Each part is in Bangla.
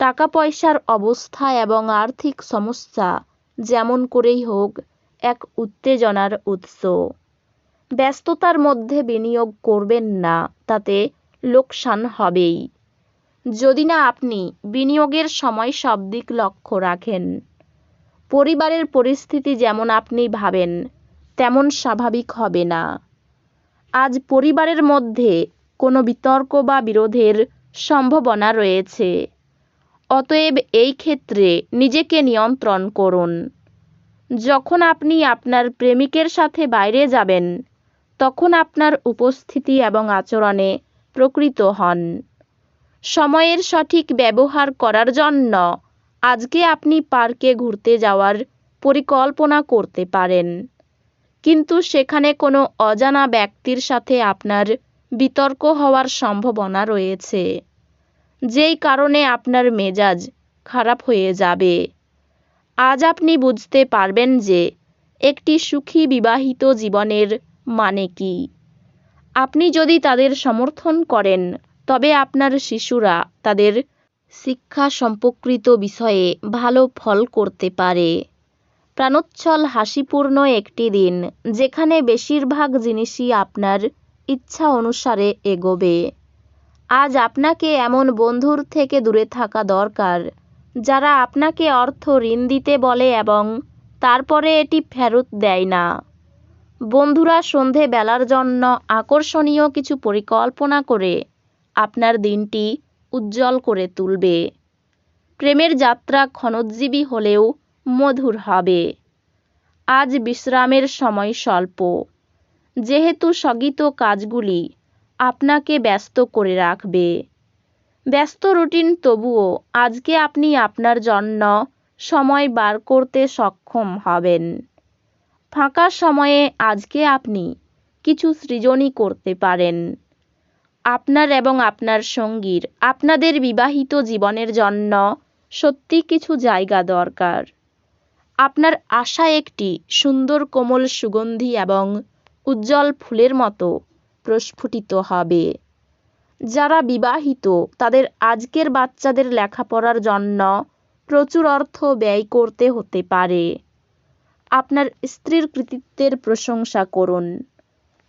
টাকা পয়সার অবস্থা এবং আর্থিক সমস্যা যেমন করেই হোক, এক উত্তেজনার উৎস। ব্যস্ততার মধ্যে বিনিয়োগ করবেন না, তাতে লোকসান হবেই। যদি না আপনি বিনিয়োগের সময় সব দিক লক্ষ্য রাখেন। পরিবারের পরিস্থিতি যেমন আপনি ভাবেন, তেমন স্বাভাবিক হবে না। আজ পরিবারের মধ্যে কোনো বিতর্ক বা বিরোধের সম্ভাবনা রয়েছে। অতএব এই ক্ষেত্রে নিজেকে নিয়ন্ত্রণ করুন। যখন আপনি আপনার প্রেমিকের সাথে বাইরে যাবেন, তখন আপনার উপস্থিতি এবং আচরণে প্রকৃত হন। সময়ের সঠিক ব্যবহার করার জন্য আজকে আপনি পার্কে ঘুরতে যাওয়ার পরিকল্পনা করতে পারেন। কিন্তু সেখানে কোনো অজানা ব্যক্তির সাথে আপনার বিতর্ক হওয়ার সম্ভাবনা রয়েছে। যেই কারণে আপনার মেজাজ খারাপ হয়ে যাবে। আজ আপনি বুঝতে পারবেন যে একটি সুখী বিবাহিত জীবনের মানে কি। আপনি যদি তাদের সমর্থন করেন, তবে আপনার শিশুরা তাদের শিক্ষা সম্পর্কিত বিষয়ে ভালো ফল করতে পারে। প্রাণোচ্ছল হাসিপূর্ণ একটি দিন, যেখানে বেশিরভাগ জিনিসই আপনার ইচ্ছা অনুসারে এগোবে। আজ আপনাকে এমন বন্ধুর থেকে দূরে থাকা দরকার, যারা আপনাকে অর্থ ঋণ দিতে বলে এবং তারপরে এটি ফেরত দেয় না। বন্ধুরা সন্ধে বেলার জন্য আকর্ষণীয় কিছু পরিকল্পনা করে আপনার দিনটি উজ্জ্বল করে তুলবে। প্রেমের যাত্রা ক্ষণোজ্জীবী হলেও মধুর হবে। আজ বিশ্রামের সময় স্বল্প। যেহেতু স্থগিত কাজগুলি আপনাকে ব্যস্ত করে রাখবে। ব্যস্ত রুটিন তবুও আজকে আপনি আপনার জন্য সময় বার করতে সক্ষম হবেন। ফাঁকা সময়ে আজকে আপনি কিছু সৃজনই করতে পারেন। আপনার এবং আপনার সঙ্গীর, আপনাদের বিবাহিত জীবনের জন্য সত্যি কিছু জায়গা দরকার। আপনার আশা একটি সুন্দর কোমল সুগন্ধি এবং উজ্জ্বল ফুলের মতো প্রস্ফুটিত হবে। যারা বিবাহিত, তাদের আজকের বাচ্চাদের লেখাপড়ার জন্য প্রচুর অর্থ ব্যয় করতে হতে পারে। আপনার স্ত্রীর কৃতিত্বের প্রশংসা করুন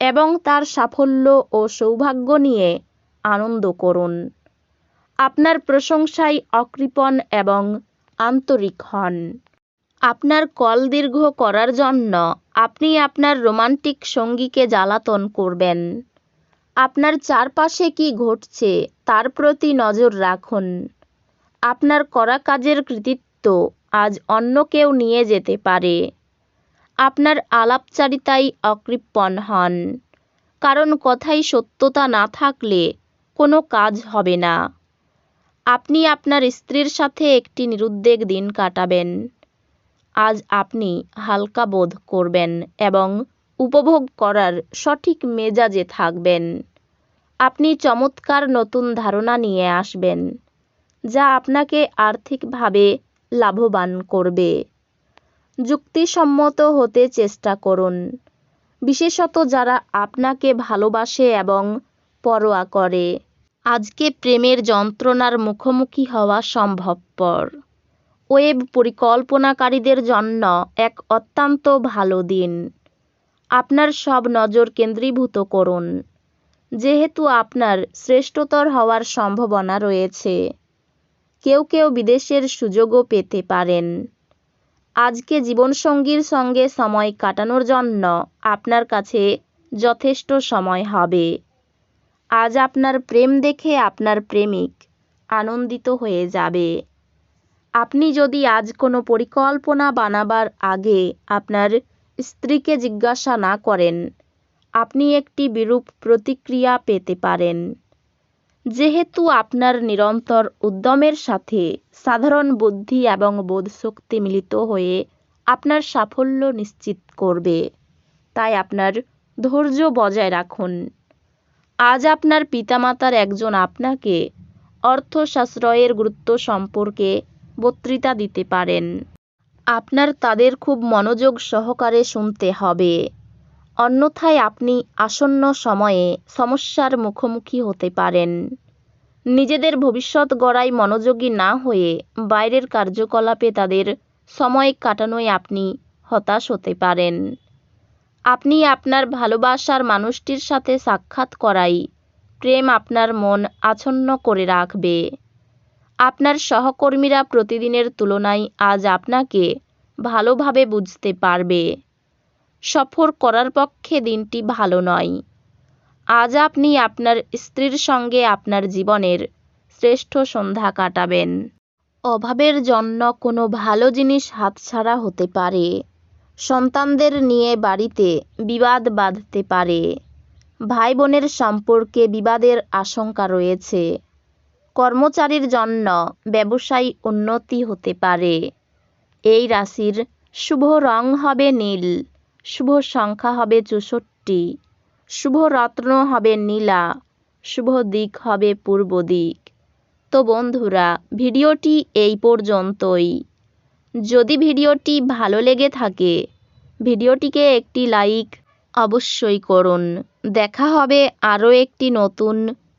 এবং তার সাফল্য ও সৌভাগ্য নিয়ে আনন্দ করুন। আপনার প্রশংসায় অকৃপণ এবং আন্তরিক হন। আপনার কল দীর্ঘ করার জন্য আপনি আপনার রোমান্টিক সঙ্গীকে জ্বালাতন করবেন। আপনার চারপাশে কি ঘটছে তার প্রতি নজর রাখুন। আপনার করা কাজের কৃতিত্ব আজ অন্য কেউ নিয়ে যেতে পারে। আপনার আলাপচারিতায় অকৃপণ হন। কারণ কথায় সত্যতা না থাকলে কোনো কাজ হবে না। আপনি আপনার স্ত্রীর সাথে একটি নিরুদ্বেগ দিন কাটাবেন। আজ আপনি হালকা বোধ করবেন এবং উপভোগ করার সঠিক মেজাজে থাকবেন। আপনি চমৎকার নতুন ধারণা নিয়ে আসবেন, যা আপনাকে আর্থিকভাবে লাভবান করবে। যুক্তিসম্মত হতে চেষ্টা করুন, বিশেষত যারা আপনাকে ভালোবাসে এবং পরোয়া করে। আজকে প্রেমের যন্ত্রণার মুখোমুখি হওয়া সম্ভবপর। ওয়েব পরিকল্পনাকারীদের জন্য এক অত্যন্ত ভালো দিন। আপনার সব নজর কেন্দ্রীভূত করুন। যেহেতু আপনার শ্রেষ্ঠতর হওয়ার সম্ভাবনা রয়েছে, কেউ কেউ বিদেশের সুযোগও পেতে পারেন। আজকে জীবনসঙ্গীর সঙ্গে সময় কাটানোর জন্য আপনার কাছে যথেষ্ট সময় হবে। আজ আপনার প্রেম দেখে আপনার প্রেমিক আনন্দিত হয়ে যাবে। আপনি যদি আজ কোনো পরিকল্পনা বানাবার আগে আপনার স্ত্রীকে জিজ্ঞাসা না করেন, আপনি একটি বিরূপ প্রতিক্রিয়া পেতে পারেন। যেহেতু আপনার নিরন্তর উদ্যমের সাথে সাধারণ বুদ্ধি এবং বোধশক্তি মিলিত হয়ে আপনার সাফল্য নিশ্চিত করবে, তাই আপনার ধৈর্য বজায় রাখুন। আজ আপনার পিতামাতার একজন আপনাকে অর্থ সাশ্রয়ের গুরুত্ব সম্পর্কে বক্তৃতা দিতে পারেন। আপনার তাদের খুব মনোযোগ সহকারে শুনতে হবে। অন্যথায় আপনি আসন্ন সময়ে সমস্যার মুখোমুখি হতে পারেন। নিজেদের ভবিষ্যৎ গড়ায় মনোযোগী না হয়ে বাইরের কার্যকলাপে তাদের সময় কাটানোয় আপনি হতাশ হতে পারেন। আপনি আপনার ভালোবাসার মানুষটির সাথে সাক্ষাৎ করাই প্রেম আপনার মন আচ্ছন্ন করে রাখবে। আপনার সহকর্মীরা প্রতিদিনের তুলনায় আজ আপনাকে ভালোভাবে বুঝতে পারবে। সফর করার পক্ষে দিনটি ভালো নয়। আজ আপনি আপনার স্ত্রীর সঙ্গে আপনার জীবনের শ্রেষ্ঠ সন্ধ্যা কাটাবেন। অভাবের জন্য কোনো ভালো জিনিস হাতছাড়া হতে পারে। সন্তানদের নিয়ে বাড়িতে বিবাদ বাঁধতে পারে। ভাই বোনের সম্পর্কে বিবাদের আশঙ্কা রয়েছে। কর্মচারীর জন্য ব্যবসায়ী উন্নতি হতে পারে। এই রাশির শুভ রং হবে নীল, শুভ সংখ্যা হবে চৌষট্টি, শুভ রত্ন হবে নীলা, শুভ দিক হবে পূর্ব দিক। তো বন্ধুরা, ভিডিওটি এই পর্যন্তই। যদি ভিডিওটি ভালো লেগে থাকে, ভিডিওটিকে একটি লাইক অবশ্যই করুন। দেখা হবে আরও একটি নতুন